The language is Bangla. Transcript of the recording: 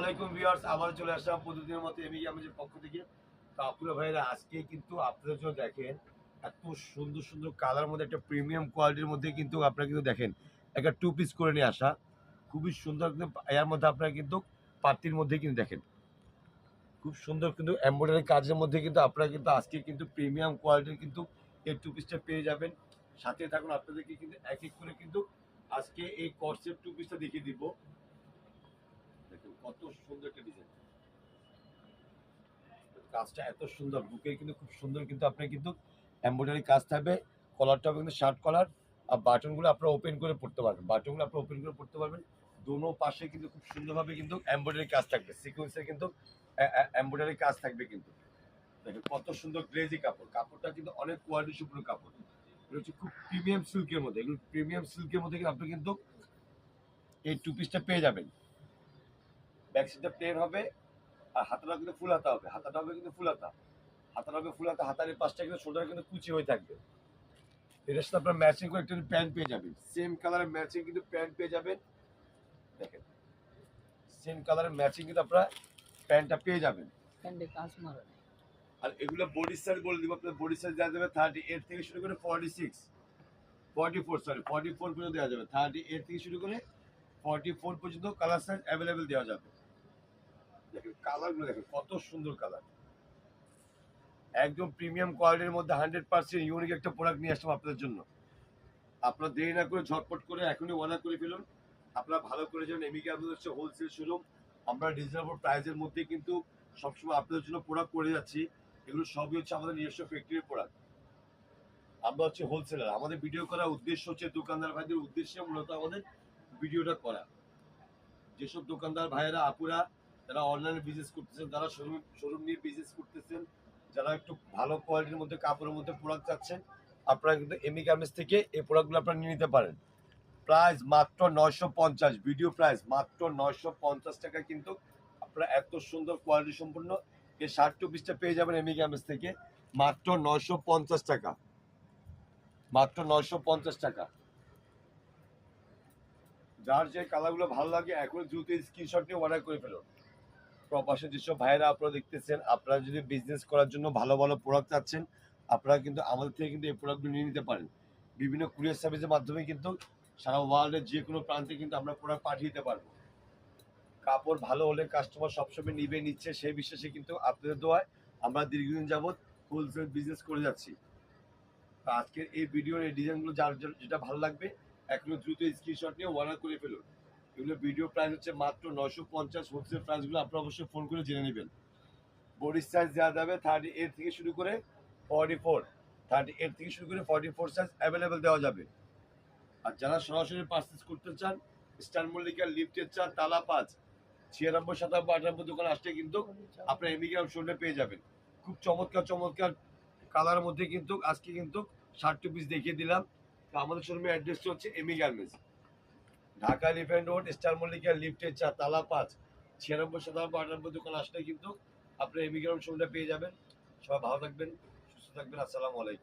আলাইকুম ভিউয়ার্স আবার চলে আসলাম প্রতিদিনের মতো এমনি আমাদের পক্ষ থেকে। তো আপুরা ভাইরা আজকে কিন্তু আপনারা জন্য দেখেন, এত সুন্দর সুন্দর কালার মধ্যে একটা প্রিমিয়াম কোয়ালিটির মধ্যে কিন্তু আপনারা কিন্তু দেখেন, একটা টু পিস করে নিয়ে আসা। খুবই সুন্দর কিন্তু এর মধ্যে আপনারা কিন্তু পাতির মধ্যে কিন্তু দেখেন। খুব সুন্দর কিন্তু এমব্রয়ডারি কাজের মধ্যে কিন্তু আপনারা কিন্তু আজকে কিন্তু প্রিমিয়াম কোয়ালিটির কিন্তু এই টু পিসটা পেয়ে যাবেন। সাথে থাকুন, আপনাদেরকে কিন্তু এক এক করে কিন্তু আজকে এই কর্সের টু পিসটা দেখিয়ে দিব। কত সুন্দর কাজটা এত সুন্দর বুকে কিন্তু খুব সুন্দর কিন্তু আপনার কিন্তু এমব্রয়ডারি কাজ থাকবে কলারটা হবে কিন্তু শার্ট কলার আর বাটনগুলো আপনারা ওপেন করে পড়তে পারবেন। বাটনগুলো আপনারা ওপেন করে পড়তে পারবেন। দোনো পাশে কিন্তু খুব সুন্দরভাবে কিন্তু এমব্রয়ডারি কাজ থাকবে। সিকোয়েন্সের কিন্তু এমব্রয়ডারি কাজ থাকবে কিন্তু। দেখেন, কত সুন্দর গ্লেজি কাপড়। কাপড়টা কিন্তু অনেক কোয়ালিটি সম্পূর্ণ কাপড়। এগুলো হচ্ছে খুব প্রিমিয়াম সিল্কের মধ্যে। এগুলো প্রিমিয়াম সিল্কের মধ্যে কিন্তু আপনি কিন্তু এই টু পিসটা পেয়ে যাবেন। ব্যাক সাইডটা প্লেন হবে আর হাতাটা কিন্তু ফুল হাতা হবে। হাতাটা হবে কিন্তু ফুল হাতা। হাতাটা হবে ফুল হাতা হাতার পাশটা কিন্তু শোল্ডার কিন্তু কুচি হয়ে থাকবে। এটার সাথে আপনার ম্যাচিং করে একটা প্যান্ট পেয়ে যাবেন। সেম কালারের ম্যাচিং কিন্তু প্যান্ট পেয়ে যাবেন। দেখেন সেম কালারের ম্যাচিং কিন্তু আপনারা প্যান্টটা পেয়ে যাবেন। আর এগুলো বডি সাইজ বলে দিব আপনার বডি সাইজ দেওয়া যাবে থার্টি এইট থেকে শুরু করে forty six forty four sorry forty four পর্যন্ত দেওয়া যাবে। থার্টি এইট থেকে শুরু করে ফর্টি ফোর পর্যন্ত কালার সাইজ অ্যাভেলেবেল দেওয়া যাবে। দেখেন কালারগুলো দেখেন। কত সুন্দর কালার একদম প্রিমিয়াম কোয়ালিটির মধ্যে হান্ড্রেড পার্সেন্ট ইউনিক একটা প্রোডাক্ট নিয়ে আসলাম আপনাদের জন্য। আপনারা দেরি না করে ঝটপট করে এখনই অর্ডার করে ফেলুন। আপনারা ভালো করে যাবেন এমিকে আপনাদের হচ্ছে হোলসেল শোরুম আমরা রিজনেবল প্রাইসের মধ্যে কিন্তু সবসময় আপনাদের জন্য প্রোডাক্ট করে যাচ্ছি। এগুলো সবই হচ্ছে আমাদের নিজস্ব ফ্যাক্টরির প্রোডাক্ট আমরা হচ্ছে হোলসেলার আমাদের ভিডিও করার উদ্দেশ্য হচ্ছে দোকানদার ভাইদের উদ্দেশ্যে মূলত আমাদের ভিডিওটা করা। যেসব দোকানদার ভাইয়েরা, আপুরা যারা অনলাইনে বিজনেস করতেছেন যারা শোরুম শোরুম নিয়ে বিজনেস করতেছেন, যারা একটু ভালো কোয়ালিটির মধ্যে, কাপড়ের মধ্যে প্রোডাক্ট চাচ্ছেন, আপনারা কিন্তু এমি গার্মেন্টস থেকে এই প্রোডাক্টগুলো আপনারা নিয়ে নিতে পারেন। প্রাইস মাত্র নয়শো পঞ্চাশ ভিডিও প্রাইস মাত্র নয়শো পঞ্চাশ টাকা কিন্তু আপনারা এত সুন্দর কোয়ালিটি সম্পূর্ণ এই শার্ট টু পিসটা পেয়ে যাবেন এমি গার্মেন্টস থেকে, মাত্র নয়শো পঞ্চাশ টাকা। মাত্র নয়শো পঞ্চাশ টাকা। যার যে কালারগুলো ভালো লাগে এখন দ্রুত স্ক্রিনশট নিয়ে অর্ডার করে ফেলুন প্রবাসে যেসব ভাইয়েরা আপনারা দেখতেছেন, আপনারা যদি বিজনেস করার জন্য ভালো ভালো প্রোডাক্ট চাচ্ছেন, আপনারা কিন্তু আমাদের থেকে কিন্তু এই প্রোডাক্টগুলো নিয়ে নিতে পারেন। বিভিন্ন কুরিয়ার সার্ভিসের মাধ্যমে কিন্তু সারা ওয়ার্ল্ডের যে কোনো প্রান্তে কিন্তু আমরা প্রোডাক্ট পাঠিয়ে দিতে পারব। কাপড় ভালো হলে কাস্টমার সবসময় নিবে, নিচ্ছে সেই বিশ্বাসে কিন্তু আপনাদের দোয়ায় আমরা দীর্ঘদিন যাবৎ হোলসেল বিজনেস করে যাচ্ছি। আজকের এই ভিডিওর এই ডিজাইনগুলো যার- যেটা ভালো লাগবে এখনও দ্রুত স্ক্রিনশট নিয়ে অর্ডার করে ফেলুন এগুলো ভিডিও প্রাইস হচ্ছে মাত্র নশো পঞ্চাশ হোলসেল প্রাইসগুলো আপনারা অবশ্যই ফোন করে জেনে নেবেন। বডি সাইজ দেওয়া যাবে থার্টি এইট থেকে শুরু করে ফর্টি ফোর থার্টি এইট থেকে শুরু করে ফর্টি ফোর সাইজ অ্যাভেলেবেল দেওয়া যাবে। আর যারা সরাসরি পার্চেস করতে চান স্টার মল্লিকার লিফটের চান তালা পাঁচ, ছিয়ানব্বই, সাতানব্বই, আটানব্বই দোকান আসলে কিন্তু আপনার এমিগ্রাম শোরুমে পেয়ে যাবেন। খুব চমৎকার চমৎকার কালারের মধ্যে কিন্তু আজকে কিন্তু ষাট টু পিস দেখিয়ে দিলাম। আমাদের শোরুমের অ্যাড্রেসটা হচ্ছে এমি garments Dhaka elephant road star Mallika লিফটের চা তালা পাঁচ। ছিয়ানব্বই শতাব্দ আটানব্বই দোকান আসলে কিন্তু আপনার গার্মেন্টস শোরুমটা পেয়ে যাবেন। সবাই ভালো থাকবেন, সুস্থ থাকবেন, আসসালামু আলাইকুম।